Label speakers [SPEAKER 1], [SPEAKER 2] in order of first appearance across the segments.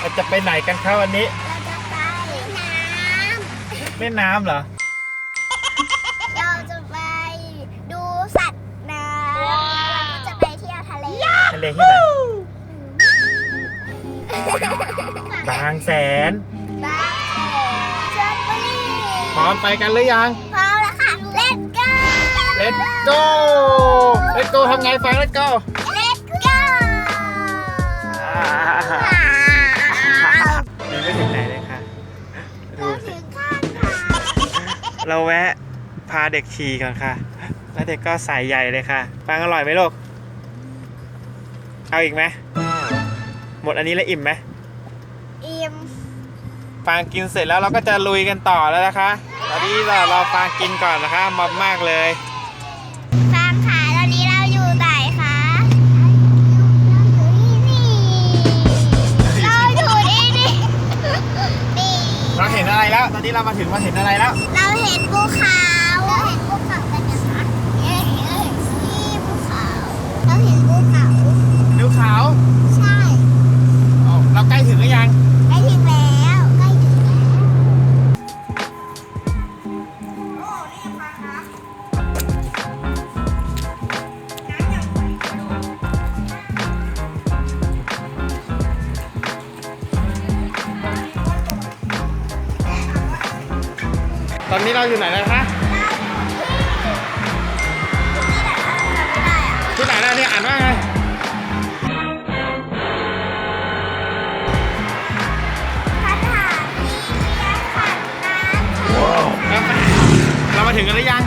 [SPEAKER 1] เราจะไปไหนกันครับวันนี้
[SPEAKER 2] เราจะไปน้ำ
[SPEAKER 1] เล่นน้ำเหรอ
[SPEAKER 2] เราจะไปดูสัตว์น้ำเราก็จะไปเที่ยวทะเล
[SPEAKER 1] ทะเลที่ไหน บางแสน
[SPEAKER 2] บ้านชลบุรี
[SPEAKER 1] พร้อมไปกันหรือยัง
[SPEAKER 2] พร้อมแล้วค่ะ Let's go
[SPEAKER 1] Let's go Let's go ทำไงฟัง Let's go
[SPEAKER 2] Let's go
[SPEAKER 1] ยัง เราแวะพาเด็กขี่ก่อนค่ะ แล้วเด็กก็ใส่ใหญ่เลยค่ะฟังอร่อยไหมลูก เอาอีกไหมหมดอันนี้แล้วอิ่มไหม
[SPEAKER 2] อิ่ม
[SPEAKER 1] ฟางกินเสร็จแล้วเราก็จะลุยกันต่อแล้วนะคะ ตอนนี้เรารอฟางกินก่อนนะคะมอบมากเลย
[SPEAKER 2] ฟางขาตอนนี้เราอยู่ไหนคะเราอยู่นี่เราอยู่นี่นี่นี่
[SPEAKER 1] เราเห็นอะไรแล้ว ตอนนี้เรามาถึงมาเห็นอะไรแล้ว
[SPEAKER 2] เรา เห็นภูเขา
[SPEAKER 1] ถึง
[SPEAKER 2] กัน
[SPEAKER 1] หรือยัง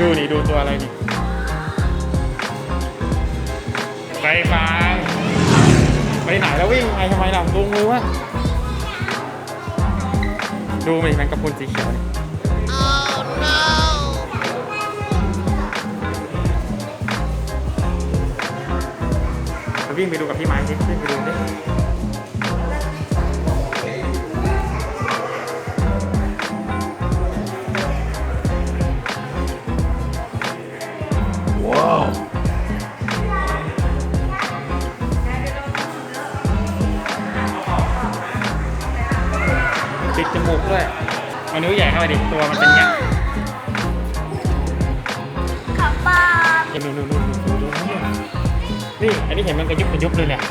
[SPEAKER 1] ดูนี่ดูตัวอะไรนี่ไปฟางไปไหนแล้ววิ่งไปทำไมล่ะลุงมือวะดูมันแมงกะพรุนสีเขียวนี่ไปวิ่งไปดูกับพี่ไม้สิวิ่งไปดูดิ เอานิ้วใหญ่เข้าไปดิตัวมันเป็นเงี้ย
[SPEAKER 2] ขับปา
[SPEAKER 1] เห็นนู่นนู่นนู่นนู่นนู่นนู่นนี่อันนี้เห็นมันกระยุบกระยุบเลยเนี่ย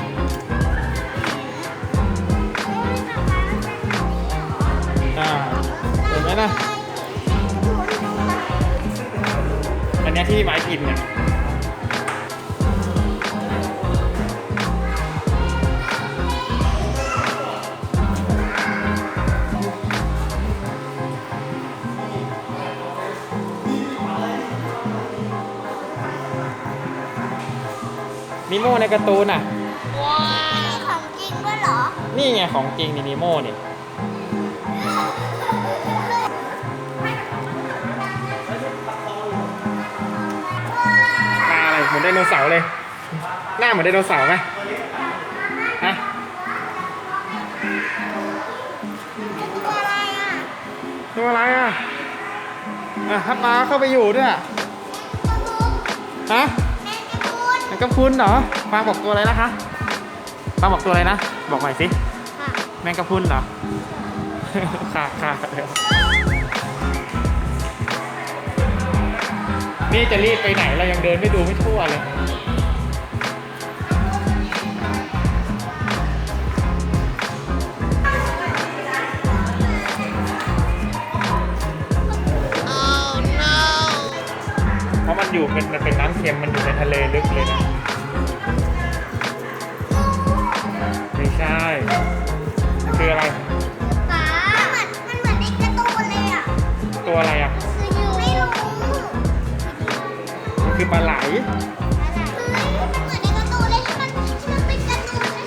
[SPEAKER 1] อ่าเห็นไหมนะอันเนี้ยที่ไม้กินเนี่ย นิโมในการ์ตูนอะ
[SPEAKER 2] มีของจริงด้วยเหรอ
[SPEAKER 1] นี่ไงของจริงนี่นิโมนี่ปลาอะไรเหมือนไดโนเสาร์เลย หน้าเหมือนไดโนเสาร์ไหมฮะ
[SPEAKER 2] ตัวอะไรอะ
[SPEAKER 1] ตัวอะไรอะอะถ้าปลาเข้าไปอยู่ด้วยอะฮะ
[SPEAKER 2] แมง กะพรุน
[SPEAKER 1] มันกระพรุนเหรอปลาบอกตัวอะไรนะคะปลาบอกตัวอะไรนะ บอกหน่อยสิ
[SPEAKER 2] ค่ะ
[SPEAKER 1] แมงกะพรุนเหรอ ค่ะค่ะเดี๋ยวนี่จะรีบไปไหนเรายังเดินไม่ดูไม่ทั่วเลย อยู่เป็นมันเป็นน้ำเค็มมันอยู่ในทะเลลึกเลยนะไม่ใช่คืออะไร
[SPEAKER 2] ป๋ามันมันเหมือนในการ์ตูนเลยอะ
[SPEAKER 1] ตัวอะไรอะ
[SPEAKER 2] คืออยู่ไม่รู้
[SPEAKER 1] มันคือปลาไหล
[SPEAKER 2] เฮ้ยมันเหมือนในการ์ตูนเลยที่มันที่มันเป็นการ์ตูนใน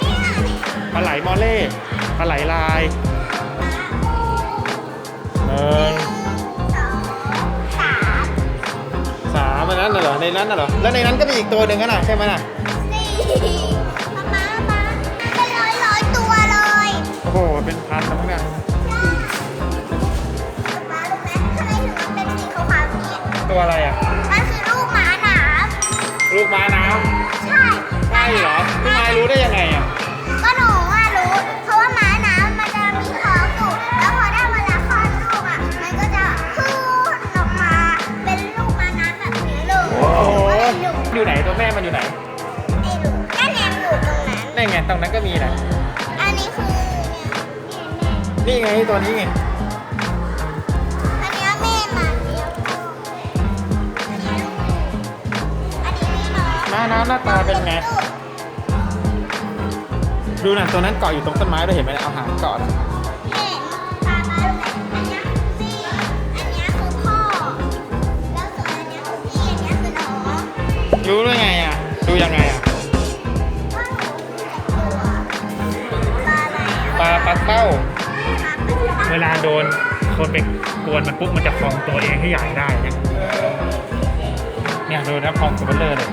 [SPEAKER 2] เนี่ย
[SPEAKER 1] ปลาไหลมอเล่
[SPEAKER 2] เป
[SPEAKER 1] ลาไหลลายหนึ่ง
[SPEAKER 2] ส สาม
[SPEAKER 1] อันนั้นน่ะเหรอ ในนั้นน่ะเหรอ แล้วในนั้นก็มีอีกตัวหนึ่งกันน่ะใช่ไหมน่ะ
[SPEAKER 2] สี่มามามาเป็นร้อยร้อยตัวเลย
[SPEAKER 1] โอ้โห เป็นพันแล้วมั้งเนี่ย
[SPEAKER 2] มารู้ไหมทำไมถึงมันเป็นสีขาวๆอย่างนี้
[SPEAKER 1] ตัวอะไรอะ
[SPEAKER 2] มันคือลูกหมาหนาม
[SPEAKER 1] ลูกม้าน้
[SPEAKER 2] ใช่ำ
[SPEAKER 1] ใช่เหรอพี่นายรู้ได้ยังไงอะ
[SPEAKER 2] อยู่ไหน
[SPEAKER 1] ตัวแม่มันอยู่ไหน
[SPEAKER 2] ไม่รู้นั่นเองอยู่ตรงนั้น
[SPEAKER 1] นั่นไงตรงนั้นก็มีนะ
[SPEAKER 2] อันนี้คือเนี่ย
[SPEAKER 1] นี่ไงตัวนี้ไง
[SPEAKER 2] อันนี้แม่มันเนี่ยอันนี้ลูกอันนี้พี่น้อง
[SPEAKER 1] ม้าน้ำหน้าตาเป็นไง ดูน่ะตัวนั้นเกาะอยู่ตรงต้นไม้ด้วยเห็นไหมเอาหางเกาะน่ะ
[SPEAKER 2] รู้ได้
[SPEAKER 1] ไงอะ ดูยังไงอะ
[SPEAKER 2] ปลา
[SPEAKER 1] ปลาเต้า
[SPEAKER 2] เป็นปลา
[SPEAKER 1] เวลาโดนคนไปกวนมันปุ๊บมันจะพองตัวเองให้ใหญ่ได้เนี่ยเนี่ยดูนะพองตัวเบลเลอร์เลย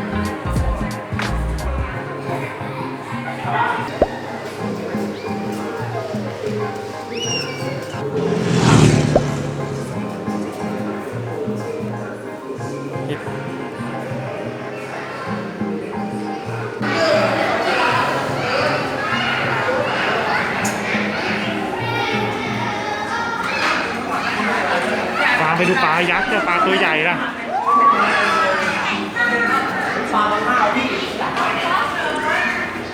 [SPEAKER 1] าไปดูปลายักษ์เนี่ยปลาตัวใหญ่นะ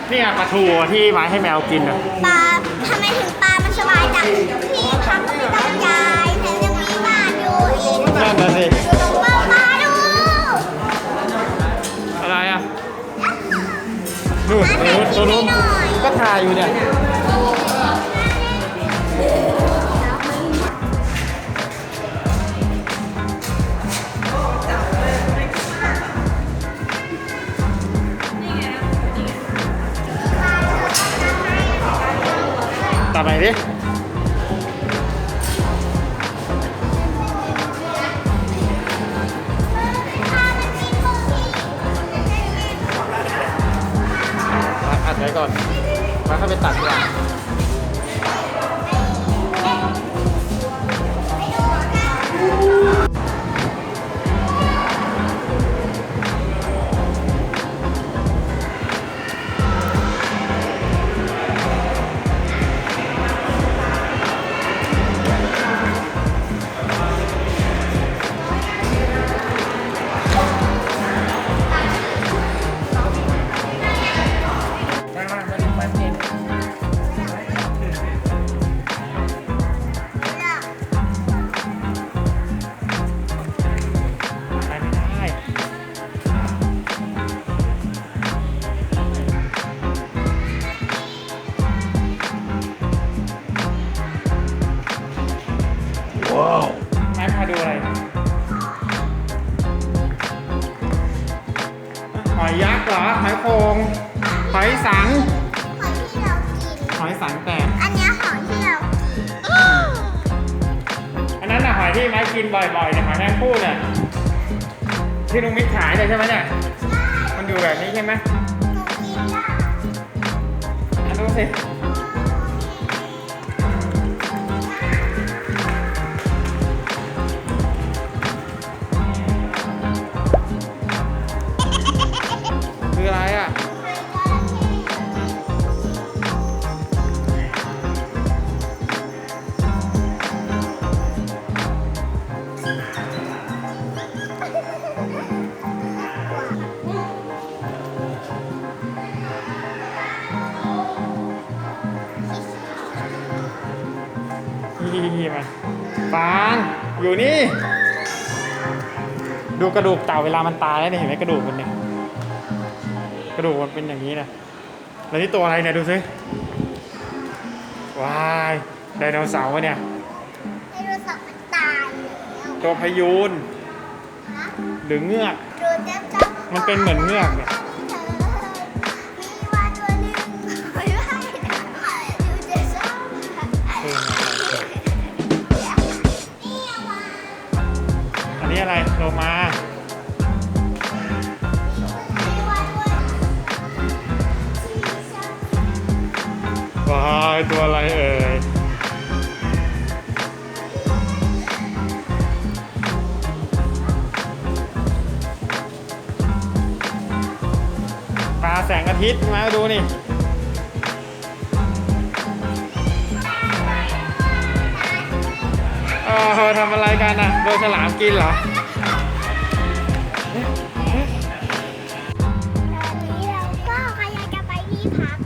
[SPEAKER 1] เนี่ยปลาทูที่ไม้ให้แมวกินอะ
[SPEAKER 2] ปลาทำไมถึงปลา มันสบายจังพี่พักไม่ต้องย้ายแถมยังมีบ้านอยู่อีก
[SPEAKER 1] นั่นน่ะสิ
[SPEAKER 2] ดูปลาปลาดู
[SPEAKER 1] อะไรอะนู่นตัวนู้นตัวนู้นก็ถ่ายอยู่เนี่ย ต่อไปดิมาอัดไว้ก่อนมาเข้าไปตัดดีกว่า หอยยักษ์เหรอหอยโคงหอยสัง
[SPEAKER 2] หอยที่เรากิน
[SPEAKER 1] หอยสังแตก
[SPEAKER 2] อันเนี้ยหอยที่เรากิน
[SPEAKER 1] อันนั้นน่ะหอยที่ไม้กินบ่อยๆเนี่ยหอยแมงผู้เนี่ยที่ลุงมิตรขายเลยใช่ไหมเนี่ยมันอยู่แบบนี้ใช่ไหม
[SPEAKER 2] หนูกินได้
[SPEAKER 1] อะดูสิ กระดูกเต่าเวลามันตายแล้วเนี่ยเห็นไหมกระดูกมันเนี่ยกระดูกมันเป็นอย่างนี้นะแล้วนี่ตัวอะไรเนี่ยดูสิว้ายไดโนเสาร์วะเนี่ย
[SPEAKER 2] ไดโนเสาร์มันตายแล้ว
[SPEAKER 1] ตัวพยูน
[SPEAKER 2] ฮะ
[SPEAKER 1] หรือเงือก
[SPEAKER 2] ดูเจ้าจ้า
[SPEAKER 1] มันเป็นเหมือนเงือกเนี่ย
[SPEAKER 2] ตัว
[SPEAKER 1] อะไรเอ่ยปลาแสงอาทิตย์มาดูนี่เออทำอะไรกันอะโดนฉลามกินเหรอ
[SPEAKER 2] ตอนนี้เราก็กำลังจะไปที่พัก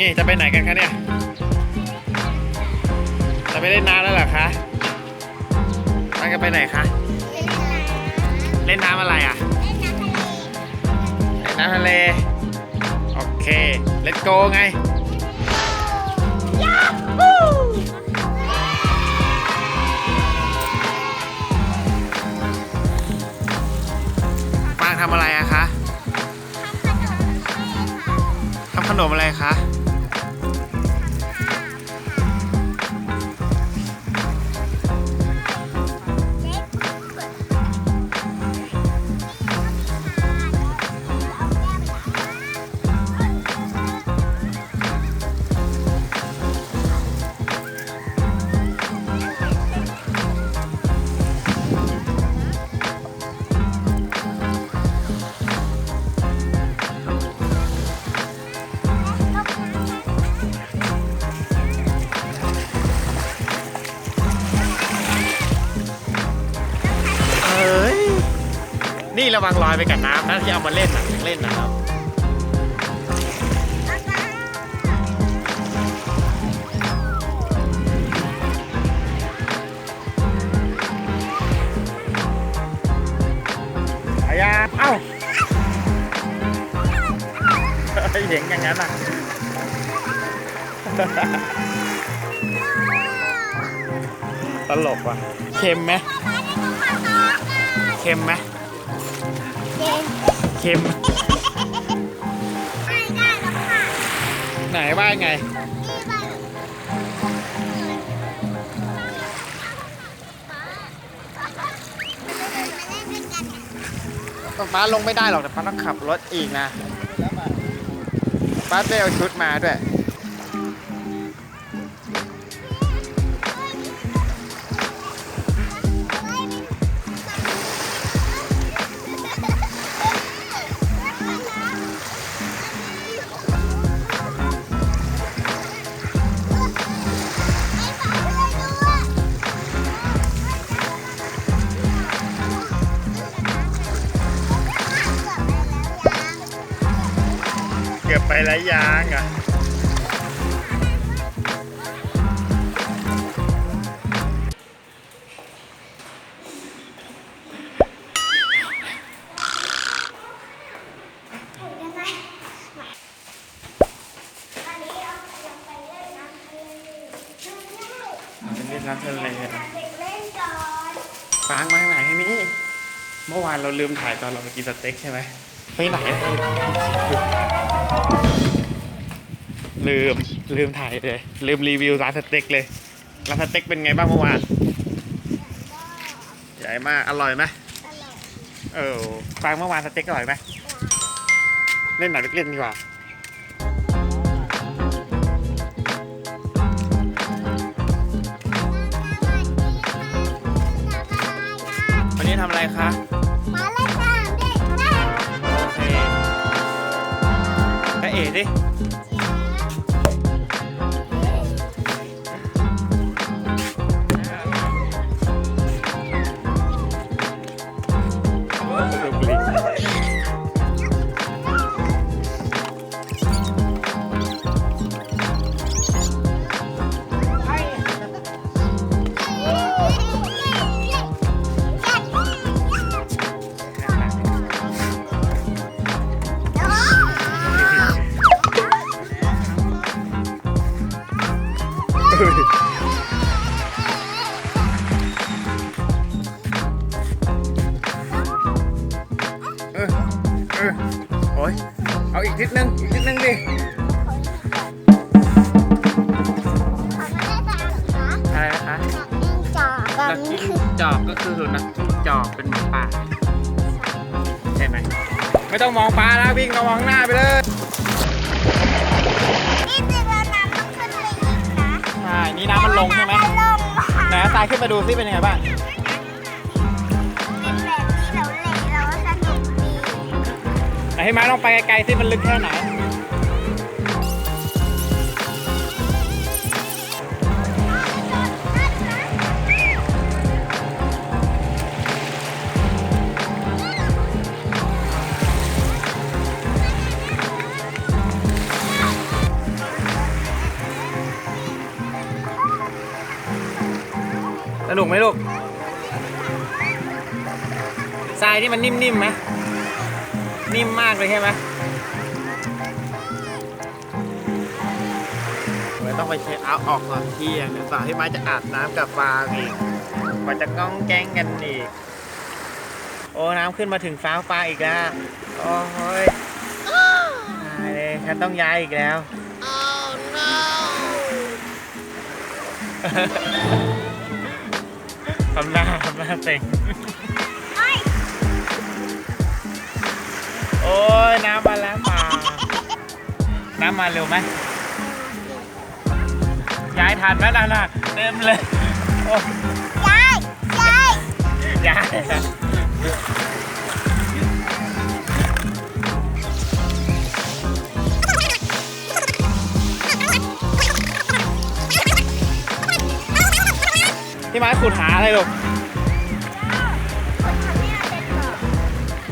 [SPEAKER 2] นี่จะ
[SPEAKER 1] ไปไหนกันคะเนี่ย จะไปเล่นน้ำแล้วเหรอคะมันจะไปไหนคะ
[SPEAKER 2] เล่นน้ำ
[SPEAKER 1] เล่นน้ำอะไรอะ
[SPEAKER 2] เล่นน้ำทะเล
[SPEAKER 1] เล่นน้ำทะเลโอเค let's go ไง
[SPEAKER 2] ยาฮู
[SPEAKER 1] ฟางทำอะไรอะคะ ทำขนมอะไรคะะวังลอยไปกับน้ำนะที่เอามาเล่นนะเล่นนะครับอายาเอ้าเฮ้ยเห็นอย่างนั้นอะตลกว่ะเค็มไหมเค็มไหม เค็มไหนว่าไงป้าลงไม่ได้หรอกแต่ป้าต้องขับรถอีกนะป้าได้เอาชุดมาด้วย เกือบไปแล้วยางอะเล่นน้ำทะเลฟางมาไหนนี่ เมื่อวานเราลืมถ่ายตอนเราไปกินสเต็กใช่ไหม ไปไหนลืม ลืมถ่ายเลย ลืมรีวิวร้านสเต็กเลย ร้านสเต็กเป็นไงบ้างเมื่อวาน ใหญ่มาก อร่อยไหมเออฟางเมื่อวานสเต็กอร่อยไหมเล่นหนังเล่นดีกว่าวันนี้ทำอะไรคะ
[SPEAKER 2] ดิ
[SPEAKER 1] มองปลาแล้ววิ่งก็มองหน้าไปเลยใช่นี่น้ำมันลงใช่ไหมไหนทรายขึ้นมาดูซิเป็นยังไงบ้าง
[SPEAKER 2] เป็นแบบที่เราเล่นเราสนุกดี
[SPEAKER 1] ไหนให้ม้าลองไปไกลๆซิมันลึกแค่ไหน สนุกไหมลูกทรายที่มันนิ่มๆไหมนิ่มมากเลยใช่ไหมเราต้องไปเช็คเอาท์ออกตอนเที่ยงเดี๋ยวสาวที่ไม้จะอาบน้ำกับฟางอีกกว่าจะก้องแก้งกันอีก โอ้น้ำขึ้นมาถึงฟ้าฟ้าอีกแล้วโอ้ยตายเลยฉันต้องย้ายอีกแล้ว ทำหน้าทำหน้าเต็งโอ้ยน้ำมาแล้วมา น้ำมาเร็วไหมย้ายทันไหมนั่นน่ะเต็มเลยโอ้
[SPEAKER 2] ยายยาย
[SPEAKER 1] ย้าย พี่ไม้ขุดหาอะไรลูก
[SPEAKER 2] คนทำให้เรอ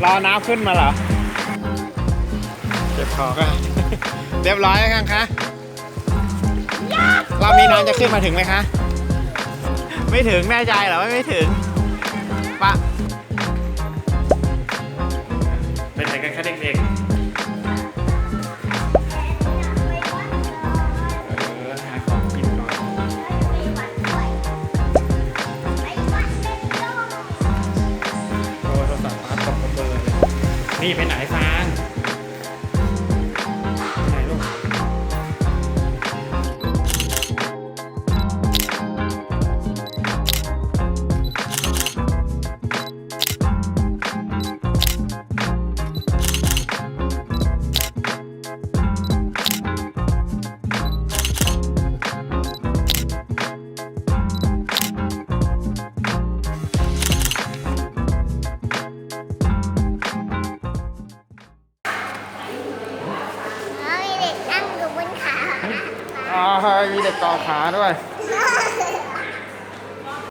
[SPEAKER 1] รอน้ำขึ้นมาเหรอเจ็บคอก็เรียบร้อยแล้วกันคะรอบนี้น้ำจะขึ้นมาถึงไหมคะ ไม่ถึงแน่ใจเหรอว่าไม่ถึงปะเป็นไงกันคะเด็กๆ นี่ไปไห